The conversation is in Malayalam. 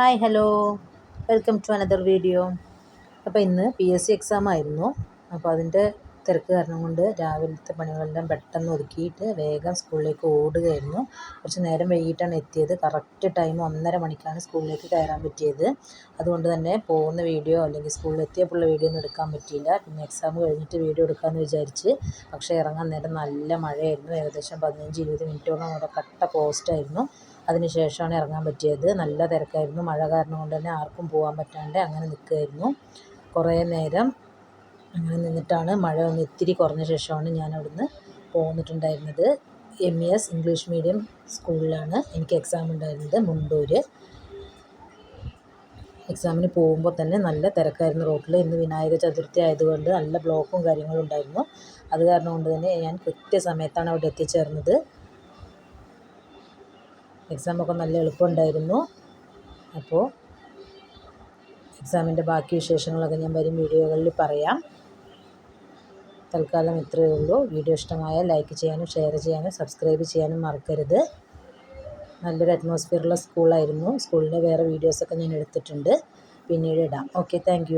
Hi hello. Welcome to another video. അപ്പോൾ ഇന്ന് പി എസ് സി എക്സാം ആയിരുന്നു. അപ്പോൾ അതിന്റെ തിരക്ക് കാരണം കൊണ്ട് രാവിലത്തെ പണികളെല്ലാം പെട്ടെന്ന് ഒതുക്കിയിട്ട് വേഗം സ്കൂളിലേക്ക് ഓടുകയായിരുന്നു. കുറച്ച് നേരം വൈകിട്ടാണ് എത്തിയത്. കറക്റ്റ് ടൈം ഒന്നര മണിക്കാണ് സ്കൂളിലേക്ക് കയറാൻ പറ്റിയത്. അതുകൊണ്ട് തന്നെ പോകുന്ന വീഡിയോ അല്ലെങ്കിൽ സ്കൂളിൽ എത്തിയപ്പോഴുള്ള വീഡിയോ ഒന്നും എടുക്കാൻ പറ്റിയില്ല. പിന്നെ എക്സാം കഴിഞ്ഞിട്ട് വീഡിയോ എടുക്കാമെന്ന് വിചാരിച്ച് പക്ഷേ ഇറങ്ങാൻ നേരം നല്ല മഴയായിരുന്നു. ഏകദേശം പതിനഞ്ച് ഇരുപത് മിനിറ്റോളം അവിടെ കട്ട പോസ്റ്റായിരുന്നു അതിന് ശേഷമാണ് ഇറങ്ങാൻ പറ്റിയത്. നല്ല തിരക്കായിരുന്നു. മഴ കാരണം കൊണ്ട് തന്നെ ആർക്കും പോകാൻ പറ്റാണ്ട് അങ്ങനെ നിൽക്കുകയായിരുന്നു കുറേ നേരം അങ്ങനെ നിന്നിട്ടാണ് മഴ ഒന്ന് ഇത്തിരി കുറഞ്ഞ ശേഷമാണ് ഞാൻ അവിടുന്ന് പോന്നിട്ടുണ്ടായിരുന്നത്. M E S English medium സ്കൂളിലാണ് എനിക്ക് എക്സാം ഉണ്ടായിരുന്നത് മുണ്ടൂർ എക്സാമിന് പോകുമ്പോൾ തന്നെ നല്ല തിരക്കായിരുന്നു റോട്ടിൽ ഇന്ന് വിനായക ചതുർത്ഥി ആയതുകൊണ്ട് നല്ല ബ്ലോക്കും കാര്യങ്ങളും ഉണ്ടായിരുന്നു. അത് കാരണം കൊണ്ട് തന്നെ ഞാൻ കൃത്യസമയത്താണ് അവിടെ എത്തിച്ചേർന്നത്. എക്സാമൊക്കെ നല്ല എളുപ്പമുണ്ടായിരുന്നു. അപ്പോൾ എക്സാമിന്റെ ബാക്കി വിശേഷങ്ങളൊക്കെ ഞാൻ വരും വീഡിയോകളിൽ പറയാം. തൽക്കാലം ഇത്രയേ ഉള്ളൂ. വീഡിയോ ഇഷ്ടമായ ലൈക്ക് ചെയ്യാനും ഷെയർ ചെയ്യാനും സബ്സ്ക്രൈബ് ചെയ്യാനും മറക്കരുത്. നല്ലൊരു അറ്റ്മോസ്ഫിയറുള്ള സ്കൂളായിരുന്നു സ്കൂളിന്റെ വേറെ വീഡിയോസൊക്കെ ഞാൻ എടുത്തിട്ടുണ്ട്. പിന്നീട് ഇടാം. Okay thank